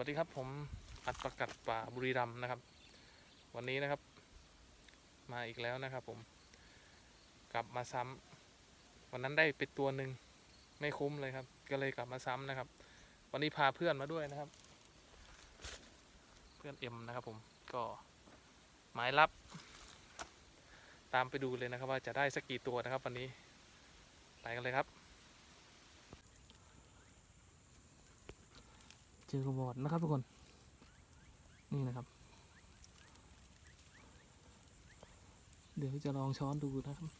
วัสดีครับผมอัดประกัดป่าบุรีรัมย์นะครับ วันนี้นะครับ มาอีกแล้วนะครับ ผม กลับมาซ้ำวันนั้นได้ไปตัวหนึ่งไม่คุ้มเลยครับ ก็เลยกลับมาซ้ำนะครับ วันนี้พาเพื่อนมาด้วยนะครับ เพื่อนเอ็มนะครับ ผมก็หมายลับ ตามไปดูเลยนะครับ ว่าจะได้สักกี่ตัวนะครับ วันนี้ไปกันเลยครับ เจอกระบอกนะครับทุกคน นี่นะครับ เดี๋ยวจะลองช้อนดูนะครับ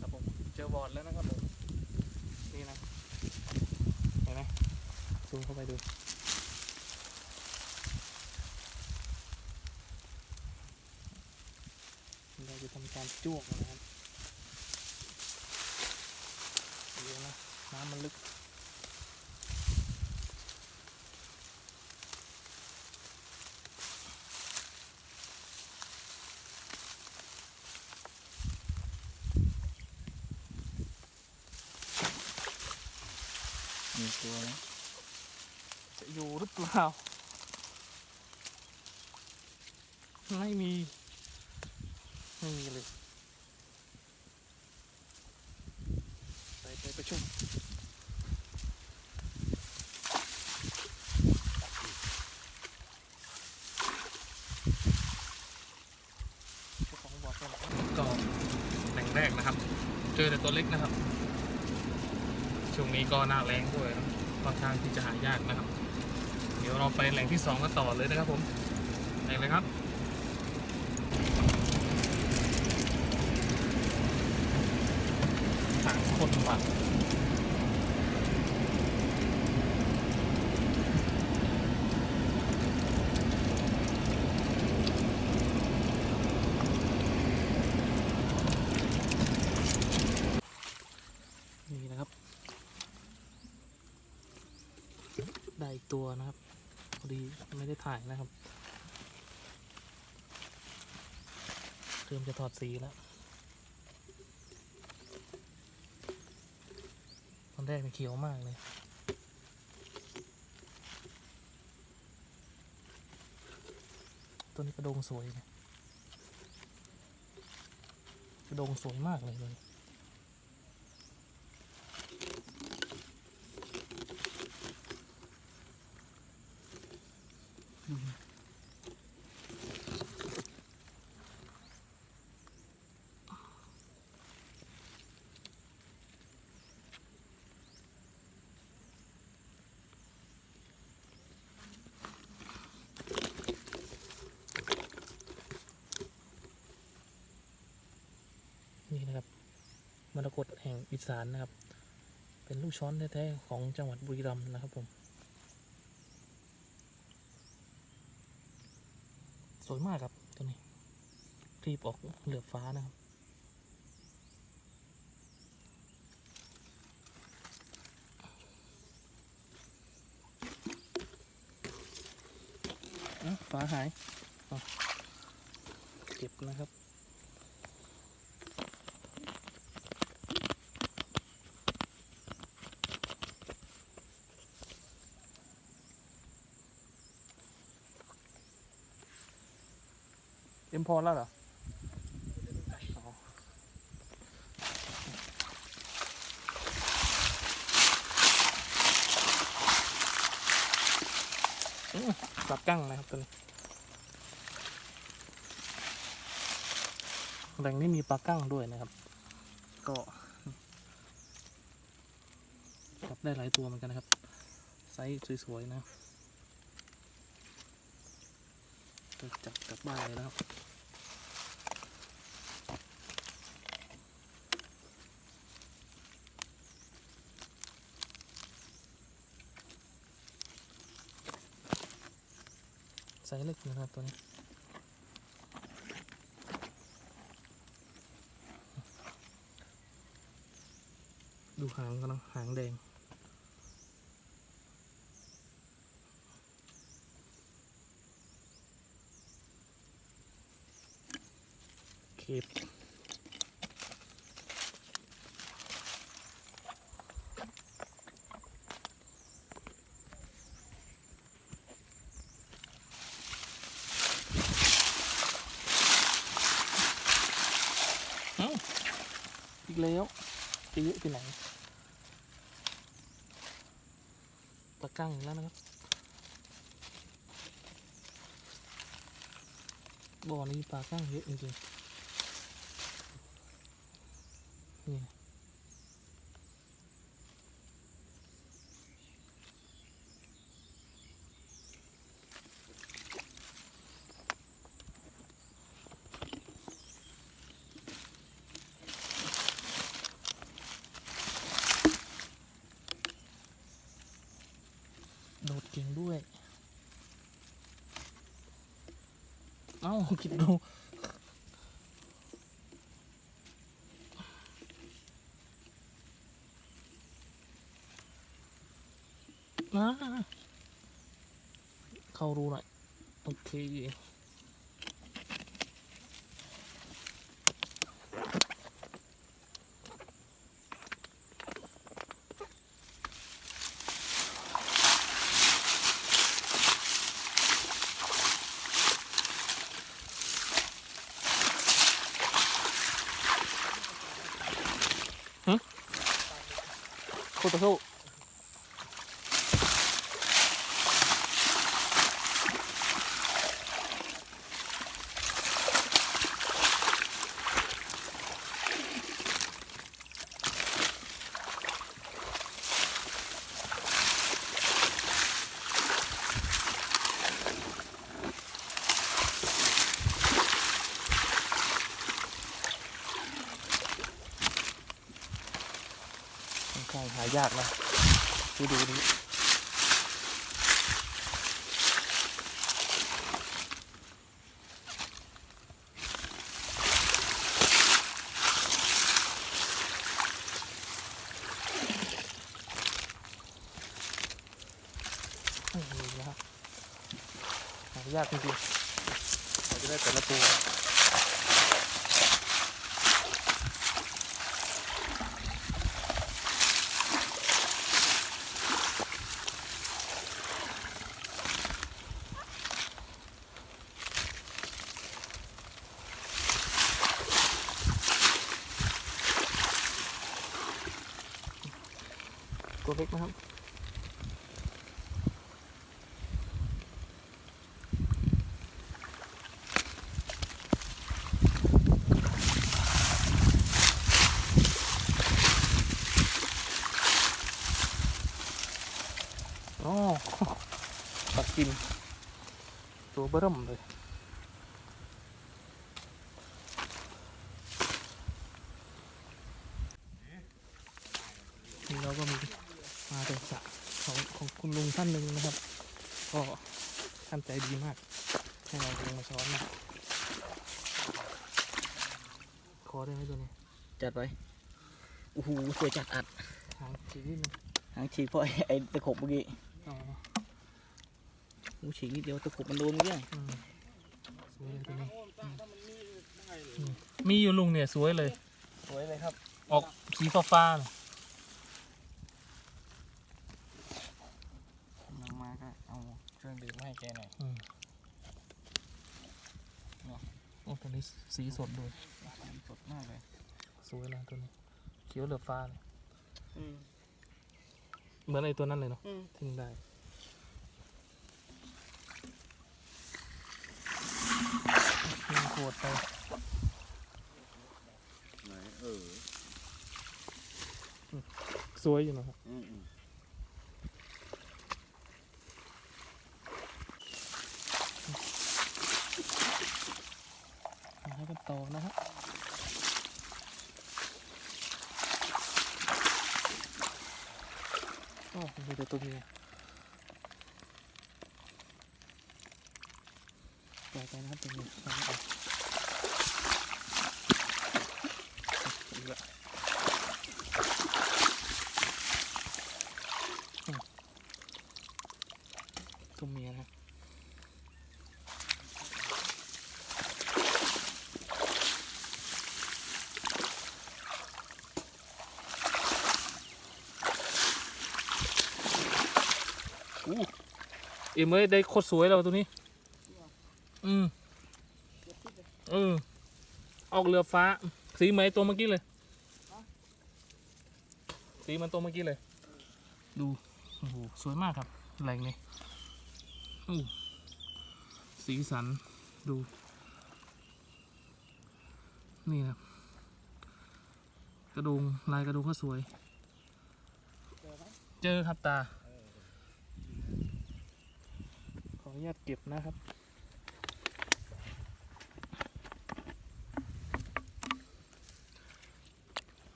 ครับผมเจอบอร์ดแล้วนะครับผมนี่นะเห็นไหมซูมเข้าไปดูเราจะทำการจ้วงนะครับ เดี๋ยวนะ น้ำมันลึก มีตัวนะจะอยู่หรือเปล่า ไม่มี ไม่มีเลย ไปไปประชุมก็ก็แหล่งแรกนะครับ เจอแต่ตัวเล็กนะครับ ช่วงนี้ก็หน้าแรงด้วยค่อนข้างที่จะหายากนะครับ เดี๋ยวเราไปแหล่งที่สองกันต่อเลยนะครับผมไปเลยครับทางคนว่ะนี่นะครับ ได้อีกตัว นะครับพอดีไม่ได้ถ่ายนะครับเริ่มจะถอดสีแล้วตอนแรกมันเขียวมากเลยตัวนี้กระโดงสวยนะกระโดงสวยมากเลยเลย รกตแห่งอีสานนะครับ เป็นลูกช้อนแท้ๆของจังหวัดบุรีรัมย์นะครับผมสวยมากครับตัวนี้รีบออกเหลือบฟ้านะครับฟ้าหาย เก็บนะครับ เอ็มพอแล้วเหรออ๋ออืมปลากั้งนะครับตัวนี้แหล่งนี้มีปลากั้งด้วยนะครับ ก็จับได้หลายตัวเหมือนกันนะครับ ไซส์สวยๆนะก็ จับกลับบ้านเลยนะครับไซส์เล็กนะครับตัวนี้ดูหางกันนะหางแดง คิปอีกแล้วจะเยอะไปไหนตะกั้งอีกแล้วนะครับบ่อนี้ปลากั้งเยอะจริง นี่โดดเก่งด้วย เอ้าคิดดู มาเข้ารูหน่อย โอเค โคตรโซ่ ค่หายากนะดูดูดิยากจริงๆเราจะได้แต่ละตัว ตัวเล็กนะครับอ๋อปลากิมตัวเบิ่มเลย นี่เราก็มีมาจากสระของของคุณลุงท่านหนึ่งนะครับ ก็ท่านใจดีมาก ให้เราลงมาช้อนนะขอได้ไหมตัวนี้จัดไปโอ้โหสวยจัดอัดหางฉีกนิดนึงหางฉีกเพราะไอ้ไอ้ตะขบเมื่อกี้อ๋อโอ้ฉีกนิดเดียวตะขบมันโดนเมื่อกี้อืมสวยเลยตัวนี้อืมมีอยู่ลุงเนี่ยสวยเลย สวยเลยครับ ออกสีฟ้าฟ้าๆน่ะ น้องมาก็เอาเครื่องดื่มมาให้ แกหน่อยอืมโอ้ตัวนี้สีสดด้วยสดมากเลยสวยนะตัวนี้เขียวเหลือบฟ้าเลยอืมเหมือนไอ้ตัวนั้นเลยเนาะอืมทิ้งได้ทิ้งขวดไปไหนเออ สวยอยู่นะครับ อืมอืม มาให้กันต่อนะฮะ โอ้มีแต่ตัวเมียปล่อยไปนะครับตัวเมียปล่อยไปอีกแล้วอืมตัวเมียนะ อู้เอ็มเอ้ยได้โคตรสวยแล้วตัวนี้ อืมเออออกเรือฟ้า สีเหมือนตัวเมื่อกี้เลย สีเหมันตัวเมื่อกี้เลย ดูโอ้โหสวยมากครับแหล่งนี้อู้สีสันดู นี่นะครับ กระดุงลายกระดุงก็สวย เจอครับตา ข ออนุญาตเก็บนะครับ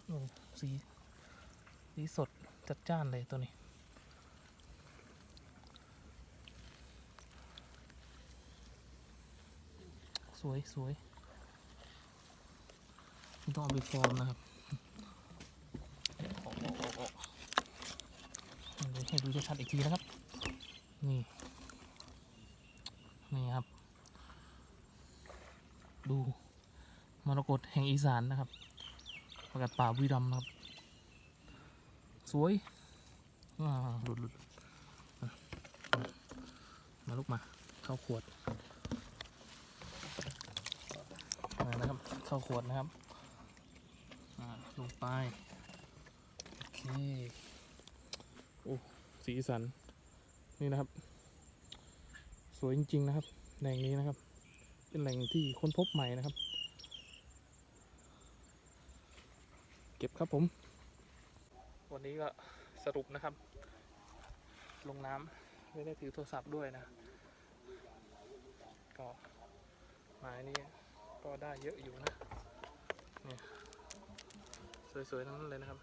โอ้สีสีสดจัดจ้านเลยตัวนี้ สวยสวยต้องเอาไปฟอร์มนะครับเดี๋ยวให้ดูชัดๆอีกทีนะครับ นี่ครับ ดูมรกต แห่งอีสานนะครับประกาศป่าบุรีรัมครับ สวยหลุดหลุดมาลูกมาเข้าขวดมานะครับเข้าขวดนะครับลงไปโอเคโอ้สีสันนี่นะครับ สวยจริง ๆ นะครับแหล่งนี้นะครับ เป็นแหล่งที่ค้นพบใหม่นะครับ เก็บครับผม วันนี้ก็สรุปนะครับ ลงน้ำไม่ได้ถือโทรศัพท์ด้วยนะ ก็หมายนี้ก็ได้เยอะอยู่นะเนี่ยสวยๆทั้งนั้นเลยนะครับ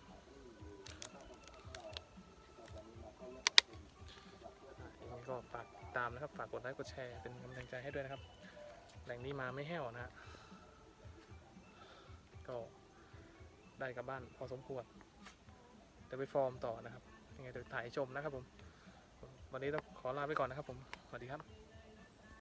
อะยังไงก็ฝากติดตามนะครับ ฝากกดไลค์กดแชร์เป็นกำลังใจให้ด้วยนะครับ แหล่งนี้มาไม่แห้วนะฮะก็ ได้กลับบ้านพอสมควรเดี๋ยวไปฟอร์มต่อนะครับยังไงเดี๋ยวถ่ายชมนะครับผม วันนี้ต้องขอลาไปก่อนนะครับผม สวัสดีครับ